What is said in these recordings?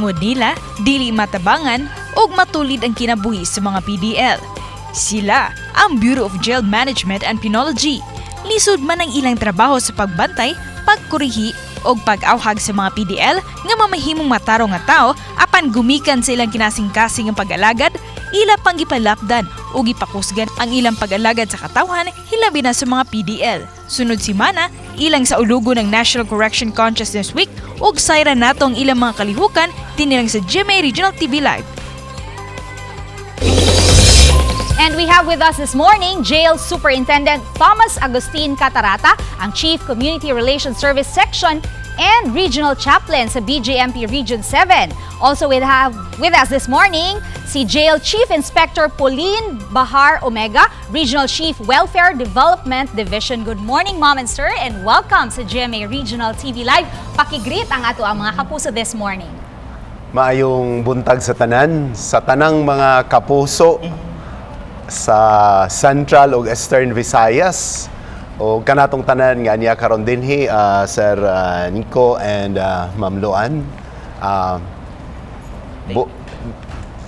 tungod nila dili matabangan ug matulid ang kinabuhi sa mga PDL. Sila ang Bureau of Jail Management and Penology. Lisod man ang ilang trabaho sa pagbantay, pagkurihi o pag-awhag sa mga PDL nga mamahimong mataro nga tao apan gumikan sa ilang kinasing-kasing ang pag-alagad, ila pang gipalapdan o gipakusgan ang ilang pag-alagad sa katawhan hilabi na sa mga PDL. Sunod si Mana, ilang sa ulugo ng National Correction Consciousness Week ug sayra nato ang ilang mga kalihukan tinilang sa GMA Regional TV Live. And we have with us this morning Jail Superintendent Thomas Agustin Catarata, ang Chief Community Relations Service Section and Regional Chaplain sa BJMP Region 7. Also we have with us this morning si Jail Chief Inspector Pauline Bahar Omega, Regional Chief Welfare Development Division. Good morning, Mom and Sir, and welcome sa GMA Regional TV Live. Pakigreet ang ato ang mga kapuso this morning. Maayong buntag sa tanan, sa tanang mga kapuso sa Central ug Eastern Visayas. O kanatong tanan nga niya karon dinhi ah, Sir ah, Nico and ah, Ma'am Luan. Ah, bu-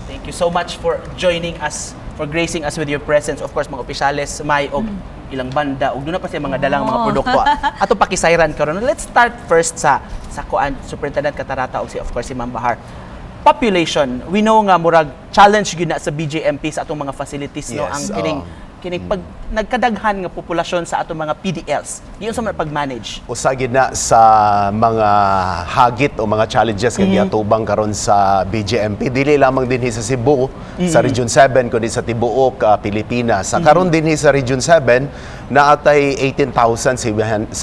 Thank you so much for joining us, for gracing us with your presence. Of course, mga opisyales, may og ilang banda, ug doon na pa siya mga dalang mga Oo. produkto. Ato pakisayran karon. Let's start first sa sa kuan Superintendent Katarata ug si of course si Ma'am Bahar. Population, we know nga murag challenge gyud na sa BJMP sa atong mga facilities no Yes, ang kining oo. Kining pag nagkadaghan nga populasyon sa atong mga PDLs. Diyon sa mga pag-manage. usa gid na sa mga hagit o mga challenges nga giatubang karon sa BGMP dili lamang dinhi sa Cebu sa Region 7 kundi sa tibuok ah, Pilipinas. Sa karon dinhi sa Region 7 naatay 18,750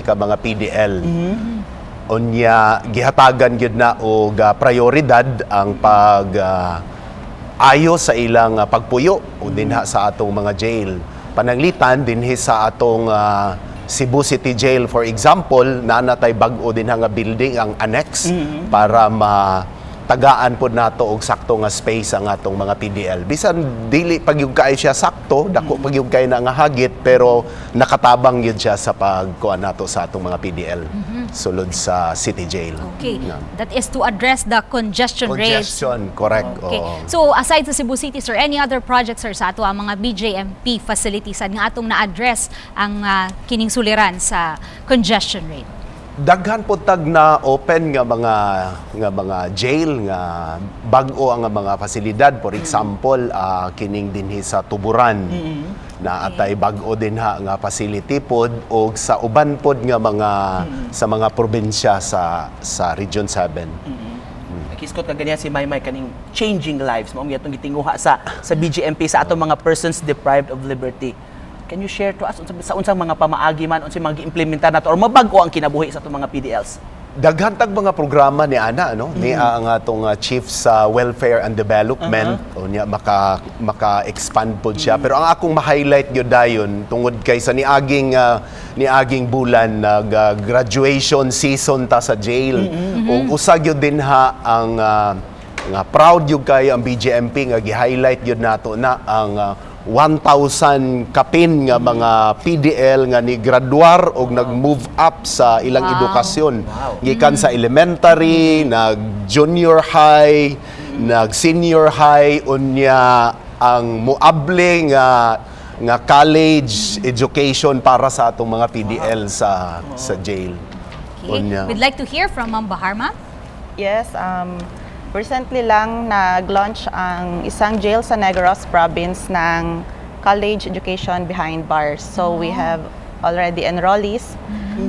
ka mga PDL unya gihatagan gyud na og ah, prioridad ang pag ah, ayo sa ilang ah, pagpuyo o dinha sa atong mga jail. Pananglitan dinhi sa atong ah, Cebu City Jail for example, nanatay bag-o din nga building ang annex para ma tagaan pod nato og sakto nga space ang atong mga PDL. Bisan dili pag yung kay siya sakto, dako pag yung kay na nga hagit pero nakatabang yun siya sa pagkuan nato sa atong mga PDL sulod sa City Jail. Okay, Yeah. that is to address the congestion, rates. Congestion, correct. Okay. oo. So aside sa Cebu City, sir, any other projects sir sa ato ang mga BJMP facilities nga atong na-address ang ah, kining suliran sa congestion rate? Daghan po tag na open nga mga nga mga jail nga bag-o ang nga mga fasilidad for example ah, kining dinhi sa Tuburan. Na atay bag-o din ha nga facility pod o sa uban pod nga mga sa mga probinsya sa sa Region 7 Nakiskot ka ganyan si Maymay kaning changing lives. Mao atong gitinguha sa sa BGMP sa atong mga persons deprived of liberty. Can you share to us sa unsang mga pamaagi man unsang mga giimplementar nato or mabag-o ang kinabuhi sa atong mga PDLs? Daghan tag mga programa ni ana no? Ni ang atong uh, chief sa welfare and development. O niya maka maka-expand pod siya. Pero ang akong ma-highlight gyud dayon tungod kay sa niaging uh, niaging bulan nag uh, graduation season ta sa jail. O usa gyud din ha ang uh, nga proud gyud kay ang BJMP nga gi-highlight gyud nato na ang uh, 1,000 kapin nga mga PDL nga ni graduar og nag-move up sa ilang Wow. edukasyon. Wow. Gikan sa elementary, nag junior high, nag senior high unya ang muable nga nga college education para sa atong mga PDL sa sa jail. Okay. Unya. We'd like to hear from Ma'am Baharma. Yes, um, recently lang nag-launch ang isang jail sa Negros province ng college education behind bars. So we have already enrollees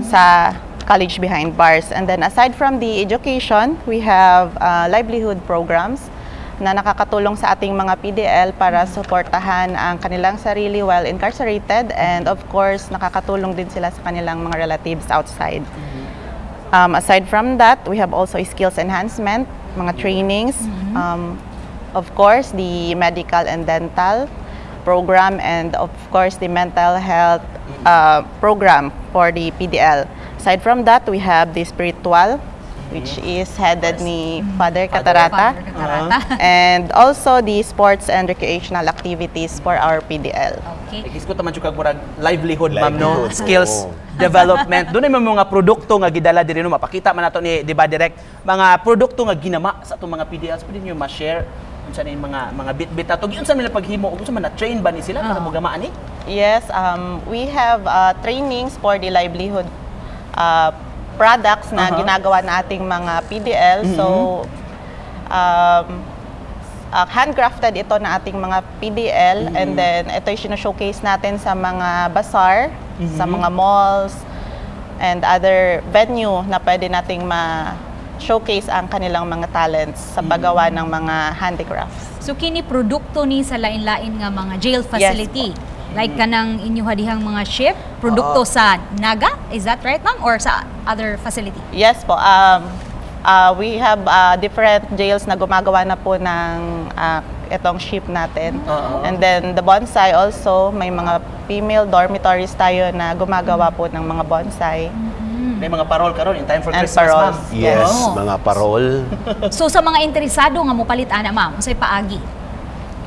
sa college behind bars. And then aside from the education, we have uh, livelihood programs na nakakatulong sa ating mga PDL para suportahan ang kanilang sarili while incarcerated and of course nakakatulong din sila sa kanilang mga relatives outside. Um, aside from that, we have also skills enhancement, mga trainings. Um, of course, the medical and dental program, and of course, the mental health uh, program for the PDL. Aside from that, we have the spiritual which is headed ni Father Catarata. Father Catarata. and also the sports and recreational activities for our PDL. Okay. Ikiskot naman yung kagmurag livelihood, ma'am, no? Livelihood, Skills oo. development. Doon ay may mga produkto nga gidala diri no mapakita man nato ni di ba direct mga produkto nga ginama sa atong mga PDLs pwede niyo ma-share unsa ni mga mga bit-bit ato unsa man paghimo ug unsa man na train ba ni sila para Oo. mo gamaan ni? Yes, um, we have uh, trainings for the livelihood uh, products na Aha. ginagawa na ating mga PDL. So, um, uh, handcrafted ito na ating mga PDL and then ito yung showcase natin sa mga bazaar, sa mga malls, and other venue na pwede nating ma-showcase ang kanilang mga talents sa paggawa ng mga handicrafts. So kini produkto ni sa lain-lain nga mga jail facility. Like kanang inyo hadihang mga ship, produkto sa Naga, is that right ma'am or sa other facility? Yes po. Um, uh, we have uh, different jails na gumagawa na po ng uh, itong ship natin. Oo. And then the bonsai also, may mga female dormitories tayo na gumagawa po ng mga bonsai. May mga parol karon in time for And Christmas, parols. ma'am. Yes, Oo. mga parol. So sa mga interesado nga mo palit ana ma'am, unsay paagi?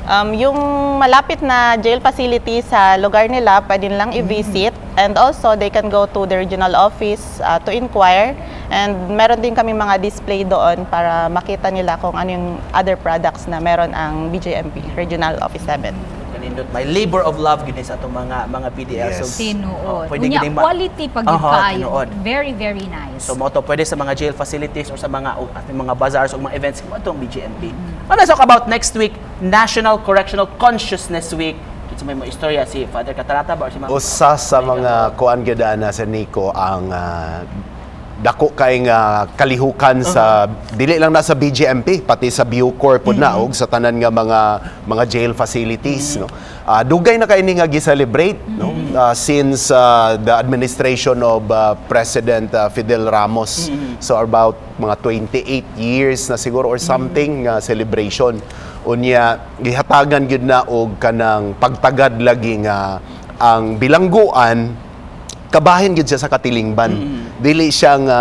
Um, yung malapit na jail facility sa lugar nila, pwede nilang i-visit. And also, they can go to the regional office uh, to inquire. And meron din kami mga display doon para makita nila kung ano yung other products na meron ang BJMP, Regional Office 7. Kanindot may labor of love gid sa atong mga mga PDL. Yes. So, oh, Tinuod. pwede Unya, ma- quality pag kaayo. tinuod. Very, very nice. So mo to pwede sa mga jail facilities or sa mga o, at mga bazaars o mga events mo itong BGMP. Let's talk about next week, National Correctional Consciousness Week. Kita may mga istorya si Father Catarata ba or si Ma'am? Usa sa mga kuan gyud na sa Nico ang ah, dako kay nga kalihukan sa dili lang na sa BGMP pati sa Bucor pud na og sa tanan nga mga mga jail facilities no. Ah, dugay na kay ni nga gi-celebrate no? Ah, since ah, the administration of ah, President ah, Fidel Ramos. So about mga 28 years na siguro or something nga celebration. Unya gihatagan gyud na og kanang pagtagad lagi nga ang bilangguan kabahin gid siya sa katilingban. Dili siya nga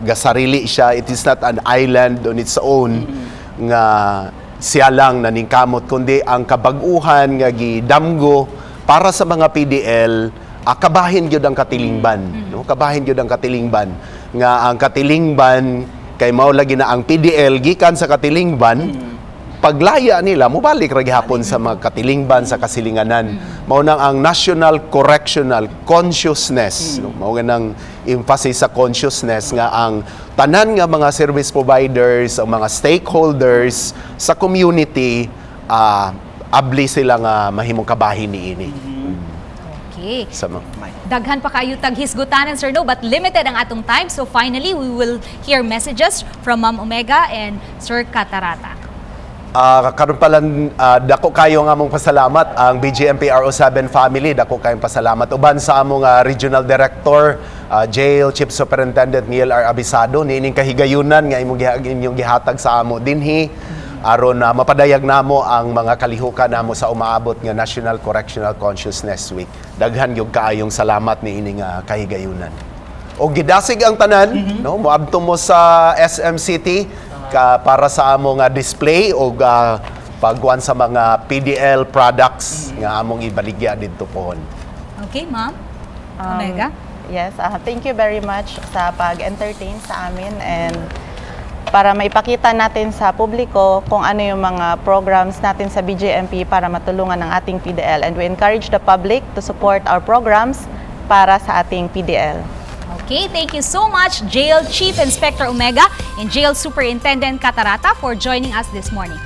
gasarili siya. It is not an island on its own nga siya lang naningkamot kundi ang kabag-uhan nga gidamgo para sa mga PDL ah, kabahin gyud ang katilingban no? Kabahin gyud ang katilingban. Nga ang katilingban kay mao lagi na ang PDL gikan sa katilingban paglaya nila mubalik ra gihapon sa mga katilingban sa kasilinganan. Mao nang ang national correctional consciousness. No mao nang emphasis sa consciousness nga ang tanan nga mga service providers ang mga stakeholders sa community ah, abli sila nga mahimong kabahin niini Okay. sa Daghan pa kayo tag hisgutanan sir no? But limited ang atong time. So finally we will hear messages from Ma'am Omega and Sir Catarata. Ah, karon pa lang ah, dako kayo nga mong pasalamat. Ang BGMP RO7 family dako kayong pasalamat. Uban sa among ah, regional director ah, jail chief superintendent Neil R. Abisado niining kahigayunan nga imong inyong gihatag sa amo dinhi. Aron na mapadayag namo ang mga kalihukan namo sa umaabot nga National Correctional Consciousness Week. Daghan gyud kaayong salamat niining nga kahigayunan. O gidasig ang tanan no? Moabto mo sa SM City ka para sa among nga display o uh, pagkuan sa mga PDL products nga among ibaligya didto pohon. Okay, Ma'am? Um, Omega? Yes, ah, thank you very much sa pag-entertain sa amin and para maipakita natin sa publiko kung ano yung mga programs natin sa BJMP para matulungan ang ating PDL. And we encourage the public to support our programs para sa ating PDL. Okay, thank you so much, Jail Chief Inspector Omega and Jail Superintendent Catarata for joining us this morning.